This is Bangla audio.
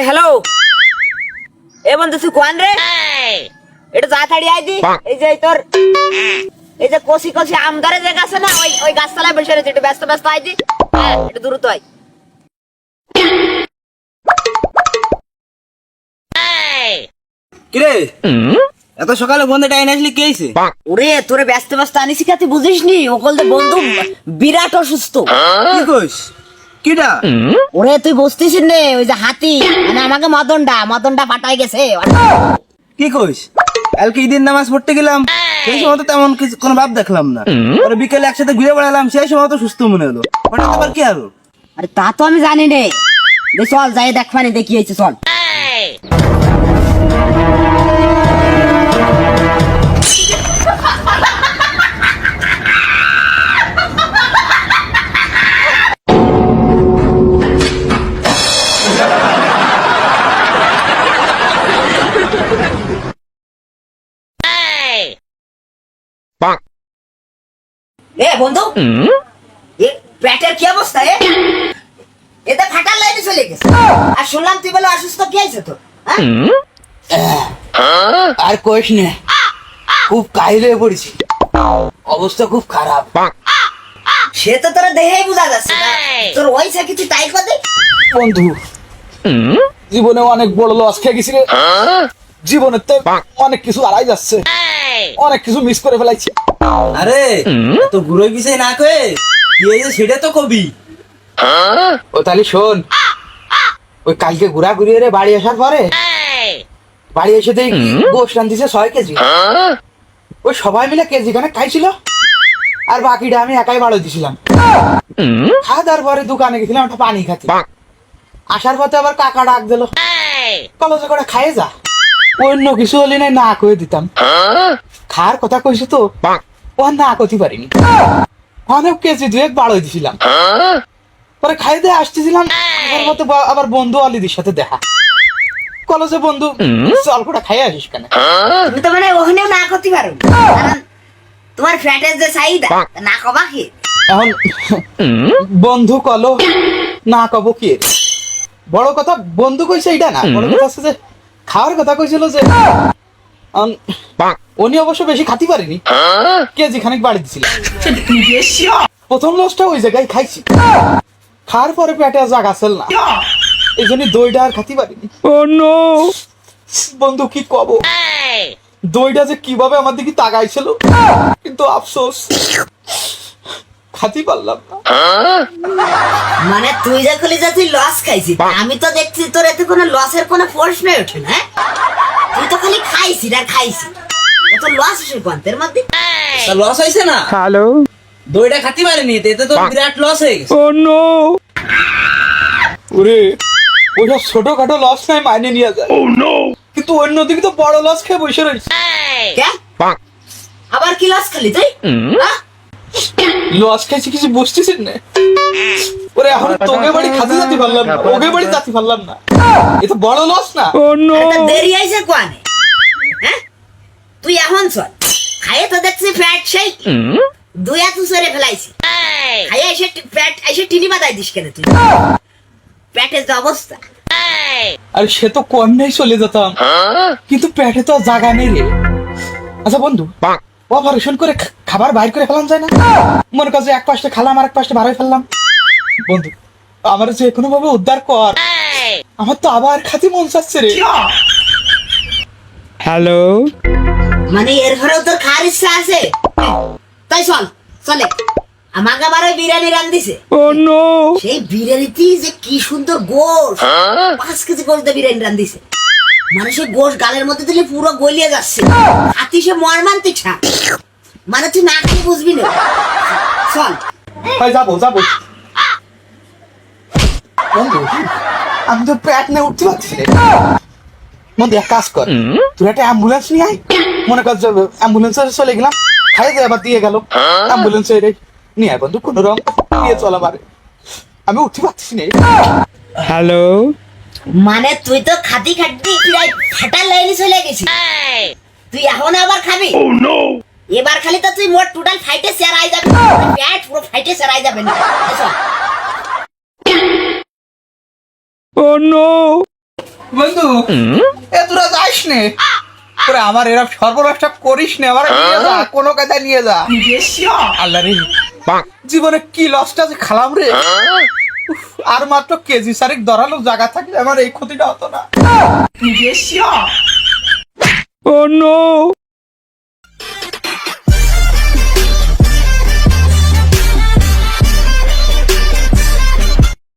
এ হ্যালো এ বন্ধু তুই কোন রে? এটা তাড়াতাড়ি আইদি এই যে তোর এই যে কষি কষি আমদারে যে গাছ না ওই ওই গাছতলায় বসে রয়েছে একটু ব্যস্ত ব্যস্ত আইদি হ্যাঁ। একটু দ্রুত আই কিরে? এত সকালে বন্ধে টাইম আসলি কে আইছে ওরে তোরে ব্যস্ত ব্যস্ত আনিছি কে তুই বুঝিস নি ওকল তো বন্ধু বিরাট অসুস্থ। কি কইস? কিডা? ওরে তুই বুঝতিস নে ওই যে হাতি। মানে আমাকে মদনটা মদনটা পাঠাই গেছে। কি কইস? কালকে ঈদের নামাজ পড়তে গেলাম সেই সময় তো তেমন কিছু কোনো ভাব দেখলাম না। পরে বিকেলে একসাথে ঘুরে বেড়ালাম সেই সময় তো সুস্থ মনে হলো। হঠাৎ আবার কি হলো? আরে তা তো আমি জানি নে। চল যাই দেখবানি দেখি হয়েছে চল। বন্ধু? এ পেটের কি অবস্থা এ? এটা ফাটার লাইনে চলে গেছে। আর শুনলাম তুই বলে অসুস্থ কি হয়েছে তো আর কইস না খুব কাহিল হয়ে পড়েছি। অবস্থা খুব খারাপ। সে তো তোর দেহেই বোঝা যাচ্ছে। তোর ওইসা কিছু তাই কদে বন্ধু জীবনে অনেক বড় লস খেয়ে গেছি রে। জীবনে তো অনেক কিছু হারাই যাচ্ছে। অনেক কিছু মিস করে ফেলাইছি। আরে তো ঘুরোই বিষয় না কয়ে কি হয়েছে সেটা তো কবি। ও তাহলে শোন। ওই কালকে ঘুরা ঘুরিয়ে রে বাড়ি আসার পরে বাড়ি এসে দেখি গোশ রান্ধিছে ছয় কেজি। ওই সবাই মিলে কেজি খানে খাইছিল। আর বাকিটা আমি একাই বাড়ো দিছিলাম। খাওয়া দাওয়ার পরে দোকানে গেছিলাম একটা পানি খাতে আসার পথে আবার কাকা ডাক দিল কলসে করে খাইয়ে যা। অন্য কিছু হলে নাই না কয়ে দিতাম। খাওয়ার কথা কইছি তো। ও আর না করতে পারিনি। অনেক কেজি বাড়োই দিছিলাম। পরে খাই দিয়ে আসতেছিলাম আমার মতো আবার বন্ধু আলিদির সাথে দেখা। কলেজে বন্ধু করে খাই আসিস কেন? তুমি তো মানে ওখানেও না করতে পারো। তোমার ফ্যাটের যে চাহিদা না কবা কি? এখন বন্ধু কলো না কব কি? বড় কথা বন্ধু কইছে এটা না। বড় কথা হচ্ছে যে খাওয়ার কথা কইছিল যে উনি অবশ্য বেশি খাতি পারেনি। কেজি খানিক বাড়ি দিছিল। প্রথম লসটা ওই জায়গায় খাইছি। খাওয়ার পরে পেটে জাগা ছিল না। এই জন্য দইটা আর খাতি পারিনি। বন্ধু কি কব? দইটা যে কীভাবে আমার দিকে তাকাইছিল কিন্তু আফসোস খাতি পারলাম না। মানে তুই যে খুলি যে তুই লস খাইছি আমি তো দেখছি তোর এতে কোনো লসের কোনো প্রশ্নই ওঠে না হ্যাঁ? খালি খাইছি আর খাইছি। এত লস গন্তের মধ্যে? লস হয়েছে না? হ্যালো? দইটা খাতে পারিনি এতে তো বিরাট লস হয়ে গেছে। ওরে ওসব ছোটখাটো লস নাই মাইনে নিয়ে যায় কিন্তু অন্যদিকে তো বড় লস খেয়ে বসে রয়েছে। কে? আবার কি লস খালি তুই? লস খাইছি কিছু বুঝতেছিস না? ওরে এখন তোকে বাড়ি খাতে যেতে পারলাম না ওকে বাড়ি যেতে পারলাম না। এ তো বড় লস না? আরে তা দেরি আইছে কোয়ানে তুই এখন চল। খাইয়ে তো দেখছি ফ্যাট সেই। দুই হাত উসরে ফেলাইছি। খাইয়ে এসে ফ্যাট এসে টিনি বাদাই দিস কেন তুই? প্যাটের যে অবস্থা। আর সে তো কন্যাই চলে যেতাম। কিন্তু পেটে তো জায়গা নেই রে। আচ্ছা বন্ধু অপারেশন করে খাবার বাইর করে ফেলাম যায় না? মনে কর যে এক পাশে খালাম আর এক পাশে বার হয়ে ফেললাম। বন্ধু আমার যে কোনো ভাবে উদ্ধার কর। আমার তো আবার খাতি মন চাচ্ছে রে। মানে এর ঘরেও তোর খাওয়ার ইচ্ছা আছে? তাই চল চলে আমাকে আবার ওই বিরিয়ানি রান দিছে সেই বিরিয়ানিতে যে কি সুন্দর গোশ। পাঁচ কেজি গোশ দিয়ে বিরিয়ানি রান দিছে মানে সেই গোশ গালের মধ্যে দিলে পুরো গলিয়ে যাচ্ছে। হাতি সে মর্মান্তিক মানে তুই না খেয়ে বুঝবি না। চল ভাই যাব যাব। বন্ধু আমি তো পেট নিয়ে উঠতে পারছি রে বন্ধু এক কাজ কর। তুই একটা অ্যাম্বুলেন্স নিয়ে আয়। মনে কর অ্যাম্বুলেন্সে চলে গেলাম খাই দিয়ে আবার দিয়ে গেল। অ্যাম্বুলেন্সে রে নিয়ে বন্ধু কোনো রকম নিয়ে চল আমার। আমি উঠতে পারছি না। মানে তুই তো খাতি খাটি প্রায় ফাটার লাইনে চলে গেছিস। তুই এখন আবার খাবি? এবার খালি তো তুই মোট টোটাল ফাইটে শেয়ার আই যাবে। প্যাট পুরো ফাইটে শেয়ার আই যাবে। না চল বন্ধু এ তোরা যাইস নে। করে আমার এরা সর্বনাশটা করিস নে আমার নিয়ে যা কোনো কাজে নিয়ে যা। আল্লাহ রে জীবনে কি লসটা যে খালাম রে। উফ, আর মাত্র কেজি সারিক ধরালো জায়গা থাকলে আমার এই ক্ষতিটা হতো না।